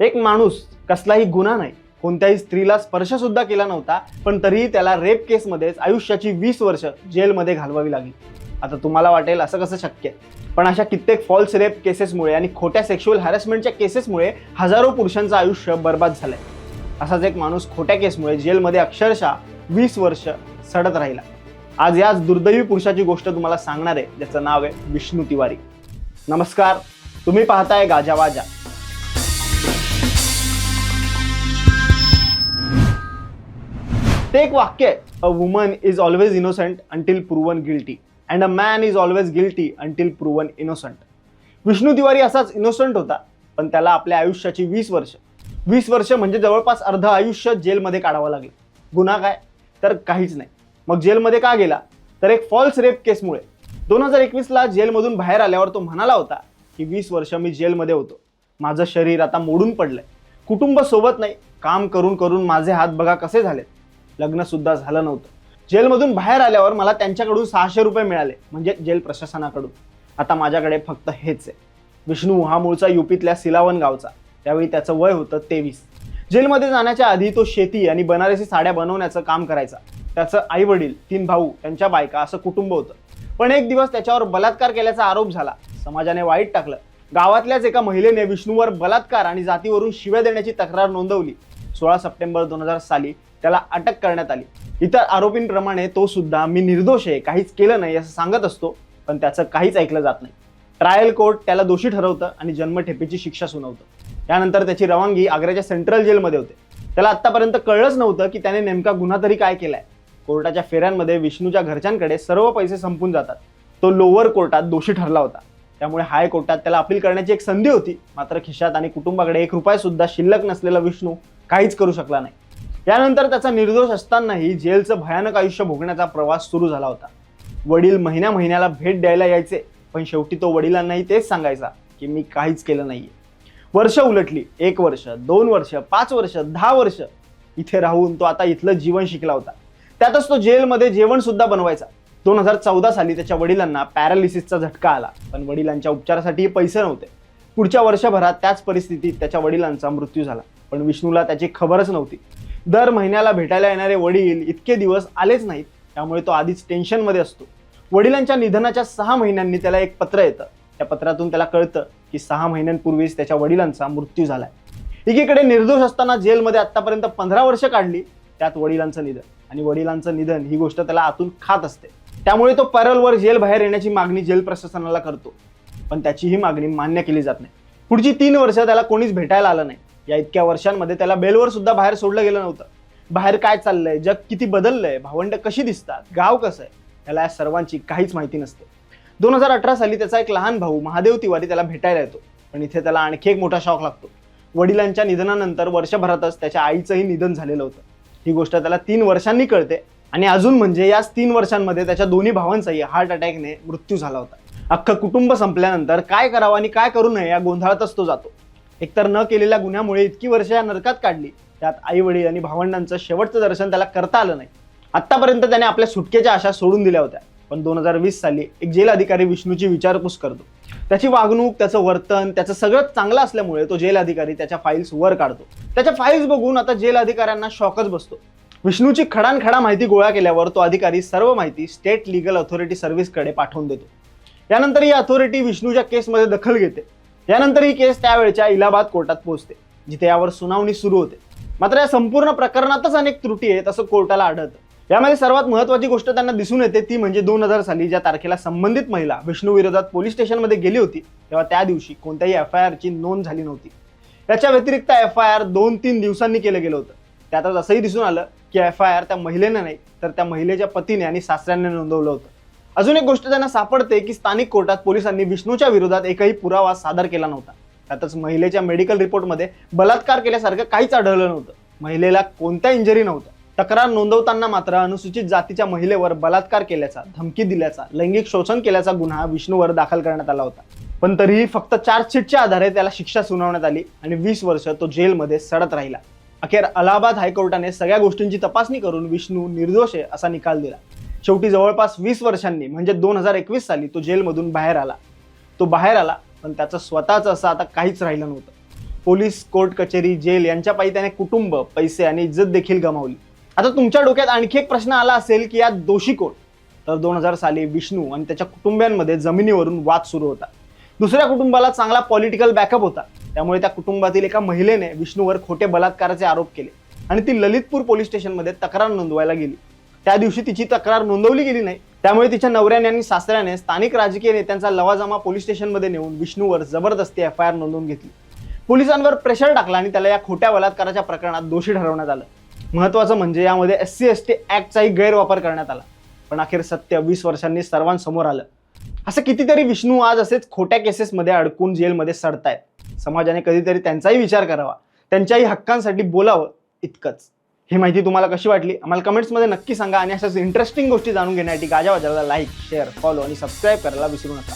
एक माणूस कसलाही गुन्हा नाही. कोणत्याही स्त्रीला स्पर्श सुद्धा केला नव्हता पण तरीही त्याला रेप केसमध्येच आयुष्याची वीस वर्ष जेलमध्ये घालवावी लागली. आता तुम्हाला वाटेल असं कसं शक्य आहे? पण अशा कित्येक फॉल्स रेप केसेसमुळे आणि खोट्या सेक्शुअल हॅरेसमेंटच्या केसेसमुळे हजारो पुरुषांचं आयुष्य बर्बाद झालंय. असाच एक माणूस खोट्या केसमुळे जेलमध्ये अक्षरशः वीस वर्ष सडत राहिला. आज याच दुर्दैवी पुरुषाची गोष्ट तुम्हाला सांगणार आहे ज्याचं नाव आहे विष्णू तिवारी. नमस्कार तुम्ही पाहताय गाजावाजा ते एक वाक्य आहे a woman is always innocent until proven guilty and a man is always guilty until proven innocent Vishnu Tiwari असाच इनोसंट होता पण त्याला आपल्या आयुष्याची वीस वर्ष. वीस वर्ष म्हणजे जवळपास अर्ध आयुष्य जेलमध्ये काढावं लागलं. गुन्हा काय? तर काहीच नाही. मग जेलमध्ये का गेला? तर एक फॉल्स रेप केसमुळे. दोन हजार एकवीसला जेलमधून बाहेर आल्यावर तो म्हणाला होता की वीस वर्ष मी जेलमध्ये होतो. माझं शरीर आता मोडून पडलंय. कुटुंब सोबत नाही. काम करून करून माझे हात बघा कसे झालेत. लग्न सुद्धा झालं नव्हतं. जेलमधून बाहेर आल्यावर मला त्यांच्याकडून सहाशे रुपये मिळाले म्हणजे जेल प्रशासनाकडून. आता माझ्याकडे फक्त हेच आहे. विष्णू हा मूळचा युपीतल्या सिलावन गावचा. त्यावेळी त्याचं वय होतं तेवीस. जेलमध्ये जाण्याच्या आधी तो शेती आणि बनारसी साड्या बनवण्याचं काम करायचा. त्याचं आई वडील तीन भाऊ त्यांच्या बायका असं कुटुंब होतं. पण एक दिवस त्याच्यावर बलात्कार केल्याचा आरोप झाला. समाजाने वाईट टाकलं. गावातल्याच एका महिलेने विष्णूवर बलात्कार आणि जातीवरून शिव्या देण्याची तक्रार नोंदवली. सोळा सप्टेंबर दोन हजार साली त्याला अटक करण्यात आली. इतर आरोपींप्रमाणे तो सुद्धा मी निर्दोष आहे काहीच केलं नाही असं सांगत असतो पण त्याचं काहीच ऐकलं जात नाही. ट्रायल कोर्ट त्याला दोषी ठरवतं आणि जन्मठेपेची शिक्षा सुनावतं. त्यानंतर त्याची रवानगी आग्र्याच्या सेंट्रल जेलमध्ये होते. त्याला आत्तापर्यंत कळलंच नव्हतं की त्याने नेमका गुन्हा तरी काय केलाय. कोर्टाच्या फेऱ्यांमध्ये विष्णूच्या घरच्यांकडे सर्व पैसे संपून जातात. तो लोअर कोर्टात दोषी ठरला होता. त्यामुळे हाय कोर्टात त्याला अपील करण्याची एक संधी होती. मात्र खिशात आणि कुटुंबाकडे एक रुपया सुद्धा शिल्लक नसलेला विष्णू काहीच करू शकला नाही. त्यानंतर त्याचा निर्दोष असतानाही जेलचं भयानक आयुष्य भोगण्याचा प्रवास सुरू झाला होता. वडील महिन्या महिन्याला भेट द्यायला यायचे पण शेवटी तो वडिलांनाही तेच सांगायचा की मी काहीच केलं नाहीये. वर्ष उलटली एक वर्ष दोन वर्ष पाच वर्ष दहा वर्ष इथे राहून तो आता इथलं जीवन शिकला होता. त्यातच तो जेलमध्ये जेवण सुद्धा बनवायचा. दोन हजार चौदा साली त्याच्या वडिलांना पॅरालिसिसचा झटका आला. पण वडिलांच्या उपचारासाठी पैसे नव्हते. पुढच्या वर्षभरात त्याच परिस्थितीत त्याच्या वडिलांचा मृत्यू झाला. पण विष्णूला त्याची खबरच नव्हती. दर महिन्याला भेटायला येणारे वडील इतके दिवस आलेच नाहीत त्यामुळे तो आधीच टेन्शनमध्ये असतो. वडिलांच्या निधनाच्या सहा महिन्यांनी त्याला एक पत्र येतं. त्या पत्रातून त्याला कळतं की सहा महिन्यांपूर्वीच त्याच्या वडिलांचा मृत्यू झालाय. एकीकडे निर्दोष असताना जेलमध्ये आतापर्यंत पंधरा वर्ष काढली त्यात वडिलांचं निधन. आणि वडिलांचं निधन ही गोष्ट त्याला आतून खात असते. त्यामुळे तो पॅरलवर जेल बाहेर येण्याची मागणी जेल प्रशासनाला करतो. पण त्याची ही मागणी मान्य केली जात नाही. पुढची तीन वर्ष त्याला कोणीच भेटायला आलं नाही. या इतक्या वर्षांमध्ये त्याला बेलवर सुद्धा बाहेर सोडलं गेलं नव्हतं. बाहेर काय चाललंय? जग किती बदललंय? भावंड कशी दिसतात? गाव कसं आहे? त्याला या सर्वांची काहीच माहिती नसते. दोन हजार अठरा साली त्याचा एक लहान भाऊ महादेव तिवारी त्याला भेटायला येतो. पण इथे त्याला आणखी एक मोठा शॉक लागतो. वडिलांच्या निधनानंतर वर्षभरातच त्याच्या आईचंही निधन झालेलं होतं. ही गोष्ट त्याला तीन वर्षांनी कळते. आणि अजून म्हणजे याच तीन वर्षांमध्ये त्याच्या दोन्ही भावांचाही हार्ट अटॅकने मृत्यू झाला होता. अख्खं कुटुंब संपल्यानंतर काय करावं आणि काय करू नये या गोंधळातच तो जातो. एकतर न केलेल्या गुन्ह्यामुळे इतकी वर्ष या नरकात काढली त्यात आई वडील आणि भावंडांचं शेवटचं दर्शन त्याला करता आलं नाही. आत्तापर्यंत त्याने आपल्या सुटकेच्या आशा सोडून दिल्या होत्या. पण दोन हजार वीस साली एक जेल अधिकारी विष्णूची विचारपूस करतो. त्याची वागणूक त्याचं वर्तन त्याचं सगळं चांगलं असल्यामुळे तो जेल अधिकारी त्याच्या फाईल्स वर काढतो. त्याच्या फाईल्स बघून आता जेल अधिकाऱ्यांना शॉकच बसतो. विष्णूची खडानखडा माहिती गोळा केल्यावर तो अधिकारी सर्व माहिती स्टेट लिगल अथॉरिटी सर्व्हिसकडे पाठवून देतो. यानंतर ही अथॉरिटी विष्णूच्या केसमध्ये दखल घेते. यानंतर ही केस त्यावेळच्या इलाहाबाद कोर्टात पोहोचते जिथे यावर सुनावणी सुरू होते. मात्र या संपूर्ण प्रकरणातच अनेक त्रुटी आहेत असं कोर्टाला आढळतं. यामध्ये सर्वात महत्वाची गोष्ट त्यांना दिसून येते ती म्हणजे दोन हजार साली ज्या तारखेला संबंधित महिला विष्णू विरोधात पोलीस स्टेशनमध्ये गेली होती तेव्हा त्या दिवशी कोणत्याही एफ आय आरची नोंद झाली नव्हती. याच्या व्यतिरिक्त एफ आय आर दोन तीन दिवसांनी केलं गेलं होतं. त्यातच असंही दिसून आलं की एफ आय आर त्या महिलेनं नाही तर त्या महिलेच्या पतीने आणि सासऱ्याने नोंदवलं होतं. अजून एक गोष्ट त्यांना सापडते की स्थानिक कोर्टात पोलिसांनी विष्णूच्या विरोधात एकही पुरावा सादर केला नव्हता. त्यातच महिलेच्या मेडिकल रिपोर्टमध्ये बलात्कार केल्यासारखं काहीच आढळलं नव्हतं. महिलेला कोणत्या इंजरी नव्हत्या? तक्रार नोंदवताना मात्र अनुसूचित जातीच्या महिलेवर बलात्कार केल्याचा धमकी दिल्याचा लैंगिक शोषण केल्याचा गुन्हा विष्णूवर दाखल करण्यात आला होता. पण तरीही फक्त चार्जशीटच्या आधारे त्याला शिक्षा सुनावण्यात आली आणि वीस वर्ष तो जेलमध्ये सडत राहिला. अखेर अलाहाबाद हायकोर्टाने सगळ्या गोष्टींची तपासणी करून विष्णू निर्दोष आहे असा निकाल दिला. शेवटी जवळपास वीस वर्षांनी म्हणजे दोन हजार एकवीस साली तो जेलमधून बाहेर आला. तो बाहेर आला पण त्याचं स्वतःचं असं आता काहीच राहिलं नव्हतं. पोलीस कोर्ट कचेरी जेल यांच्या पायी त्याने कुटुंब पैसे आणि इज्जत देखील गमावली. आता तुमच्या डोक्यात आणखी एक प्रश्न आला असेल की यात दोषी कोण? तर दोन हजार साली विष्णू आणि त्याच्या कुटुंबियांमध्ये जमिनीवरून वाद सुरू होता. दुसऱ्या कुटुंबाला चांगला पॉलिटिकल बॅकअप होता. त्यामुळे त्या कुटुंबातील एका महिलेने विष्णूवर खोटे बलात्काराचे आरोप केले. आणि ती ललितपूर पोलीस स्टेशनमध्ये तक्रार नोंदवायला गेली. त्या दिवशी तिची तक्रार नोंदवली गेली नाही. त्यामुळे तिच्या नवऱ्याने आणि सासऱ्याने स्थानिक राजकीय नेत्यांचा लवाजमा पोलीस स्टेशनमध्ये नेऊन विष्णूवर जबरदस्ती एफ आय आर नोंदवून घेतली. पोलिसांवर प्रेशर टाकला आणि त्याला या खोट्या बलात्काराच्या प्रकरणात दोषी ठरवण्यात आलं. महत्वाचं म्हणजे यामध्ये एस सी एस टी ऍक्टचाही गैरवापर करण्यात आला. पण अखेर सत्य वीस वर्षांनी सर्वांसमोर आलं. असं कितीतरी विष्णू आज असेच खोट्या केसेसमध्ये अडकून जेलमध्ये सडतायत. समाजाने कधीतरी त्यांचाही विचार करावा. त्यांच्याही हक्कांसाठी बोलावं इतकंच. ही माहिती तुम्हाला कशी वाटली? आम्हाला कमेंट्समध्ये नक्की सांगा आणि अशाच इंटरेस्टिंग गोष्टी जाणून घेण्यासाठी गाजावाजाला लाईक शेअर फॉलो आणि सबस्क्राईब करायला विसरू नका.